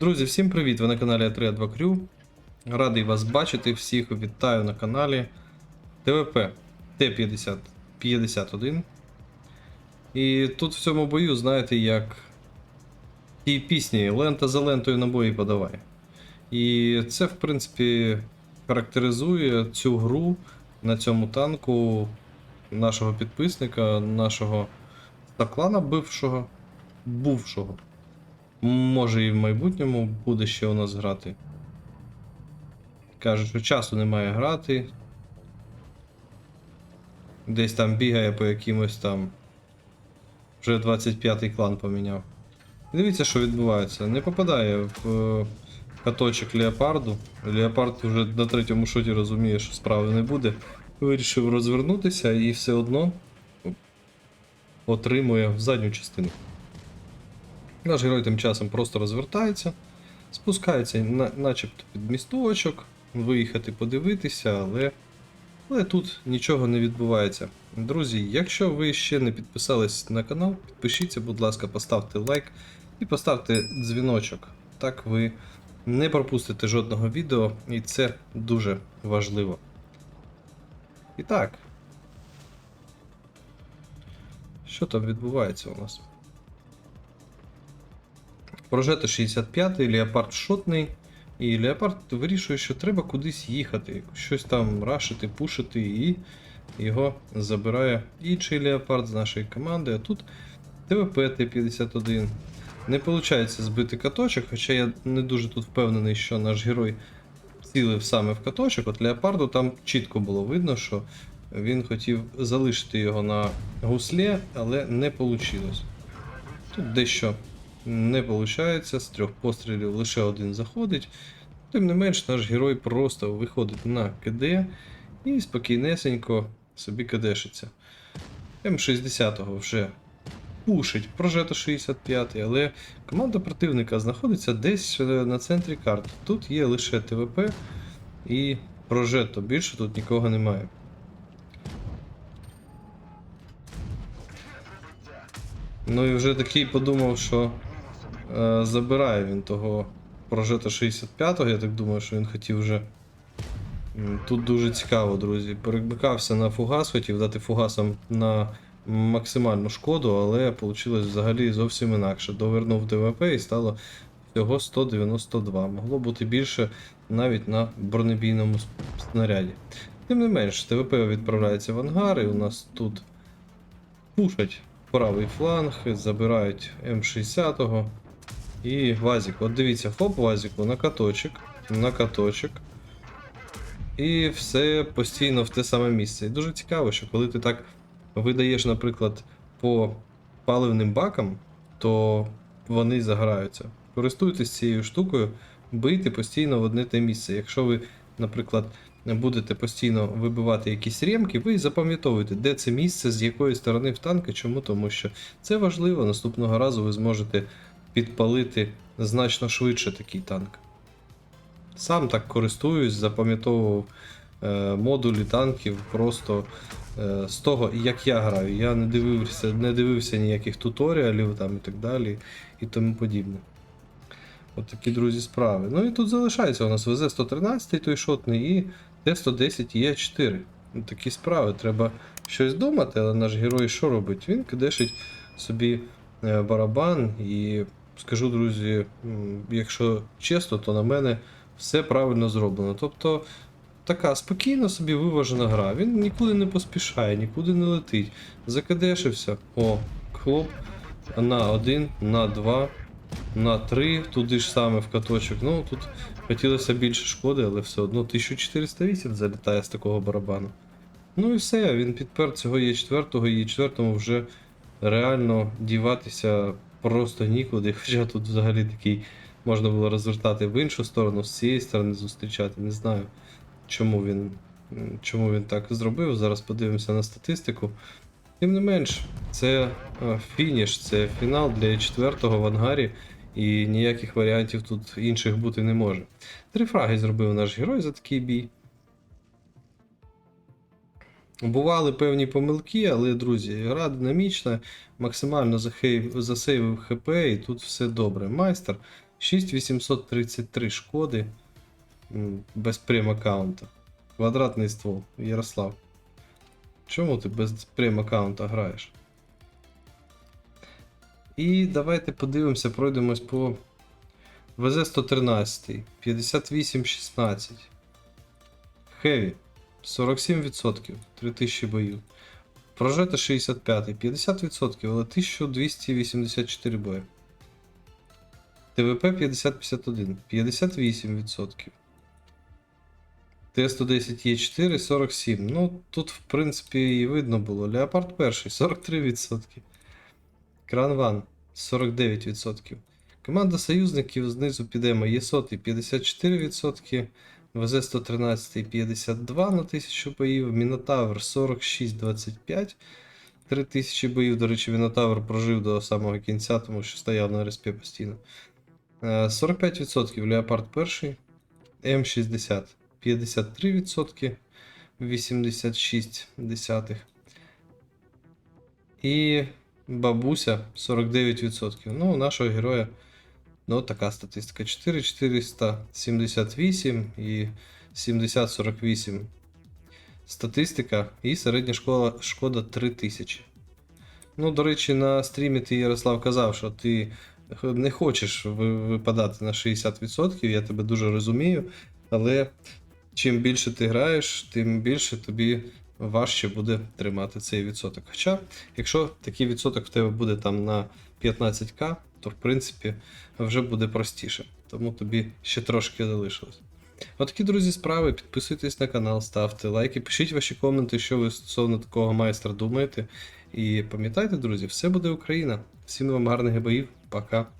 Друзі, всім привіт! Ви на каналі А3 2 Крю. Радий вас бачити. Всіх вітаю на каналі ТВП Т-50 51. І тут в цьому бою, знаєте, як в тій пісні лента за лентою набої подавай. І це, в принципі, характеризує цю гру на цьому танку нашого підписника, нашого стаклана бившого. Бувшого. Може і в майбутньому буде ще у нас грати. Каже, що часу немає грати. Десь там бігає по якимось там. Вже 25-й клан поміняв. Дивіться, що відбувається. Не попадає в е, каточок Леопарду. Леопард вже на третьому шоті розуміє, що справи не буде. Вирішив розвернутися і все одно отримує в задню частину. Наш герой тим часом просто розвертається, спускається на, начебто під місточок, виїхати подивитися, але, але тут нічого не відбувається. Друзі, якщо ви ще не підписались на канал, підпишіться, будь ласка, поставте лайк і поставте дзвіночок. Так ви не пропустите жодного відео, і це дуже важливо. І так. Що там відбувається у нас? Прожето 65-й, Леопард шотний. І Леопард вирішує, що треба кудись їхати, щось там рашити, пушити, і його забирає інший Леопард з нашої команди. А тут ТВП Т-51. Не виходить збити каточок, хоча я не дуже тут впевнений, що наш герой цілив саме в каточок. От Леопарду там чітко було видно, що він хотів залишити його на гуслі, але не вийшло. Тут дещо не виходить, з трьох пострілів лише один заходить. Тим не менш, наш герой просто виходить на КД і спокійнесенько собі кадешиться. М60 вже пушить прожето 65, але команда противника знаходиться десь е, на центрі карти. Тут є лише ТВП і прожето, більше тут нікого немає. Ну і вже такий подумав, що забирає він того прожета 65-го, я так думаю, що він хотів вже. Тут дуже цікаво, друзі. Перемикався на фугас, хотів дати фугасам на максимальну шкоду, але вийшло взагалі зовсім інакше. Довернув ДВП і стало всього 192. Могло бути більше навіть на бронебійному снаряді. Тим не менш, ТВП відправляється в ангар, і у нас тут пушать правий фланг, забирають М60 і Вазік. От дивіться, хоп, Вазіку на каточок, на каточок. І все постійно в те саме місце. І дуже цікаво, що коли ти так видаєш, наприклад, по паливним бакам, то вони заграються. Користуйтесь цією штукою, бийте постійно в одне те місце. Якщо ви, наприклад, будете постійно вибивати якісь ремки, ви запам'ятовуєте, де це місце, з якої сторони в танка. Чому? Тому що це важливо. Наступного разу ви зможете підпалити значно швидше такий танк. Сам так користуюсь, запам'ятовував е, модулі танків просто е, з того, як я граю. Я не дивився, не дивився ніяких туторіалів там і так далі і тому подібне. От такі, друзі, справи. Ну і тут залишається у нас ВЗ-113 той шотний і Т-110 Е4. Ну, такі справи. Треба щось думати, але наш герой що робить? Він кидешить собі е, барабан і скажу, друзі, якщо чесно, то на мене все правильно зроблено. Тобто така спокійна собі виважена гра. Він нікуди не поспішає, нікуди не летить. Закадешився. О, хлоп. На один, на два, на три, туди ж саме в каточок. Ну тут хотілося більше шкоди, але все одно 1408 залітає з такого барабану. Ну і все, він підпер цього Є4, Є4 вже реально діватися просто нікуди. Хоча тут взагалі такий можна було розвертати в іншу сторону, з цієї сторони зустрічати. Не знаю, чому він, чому він так зробив. Зараз подивимося на статистику. Тим не менш, це е, фініш, це фінал для четвертого в ангарі, і ніяких варіантів тут інших бути не може. Три фраги зробив наш герой за такий бій. Бували певні помилки, але, друзі, гра динамічна, максимально засейвив ХП, і тут все добре. Майстер 6833 шкоди без прем-аккаунта. Квадратний ствол. Ярослав. Чому ти без прем-аккаунта граєш? І давайте подивимося, пройдемось по ВЗ-113, 58-16. Хеві 47%, 3000 боїв. Прожета 65, 50%, але 1284 бої. ТВП 50-51, 58%. Т-110 Е4 47. Ну, тут, в принципі, і видно було. Леопард перший 43%. Кранван 49%. Команда союзників знизу підемо Є100 54%, ВЗ-113 52 на 1000 боїв, Мінотавр 46-25, 3000 боїв. До речі, Мінотавр прожив до самого кінця, тому що стояв на РСП постійно. Е, 45% Леопард 1, М60 53%, 86 десятих. І бабуся 49%. Ну, у нашого героя ну, така статистика. 4478 і 7048 статистика. І середня школа, шкода 3000. Ну, до речі, на стрімі ти Ярослав казав, що ти не хочеш випадати на 60%, я тебе дуже розумію. Але чим більше ти граєш, тим більше тобі важче буде тримати цей відсоток. Хоча, якщо такий відсоток в тебе буде там на 15к, то в принципі вже буде простіше. Тому тобі ще трошки залишилось. Отакі, друзі, справи. Підписуйтесь на канал, ставте лайки, пишіть ваші коменти, що ви стосовно такого майстра думаєте. І пам'ятайте, друзі, все буде Україна. Всім вам гарних боїв. Пока.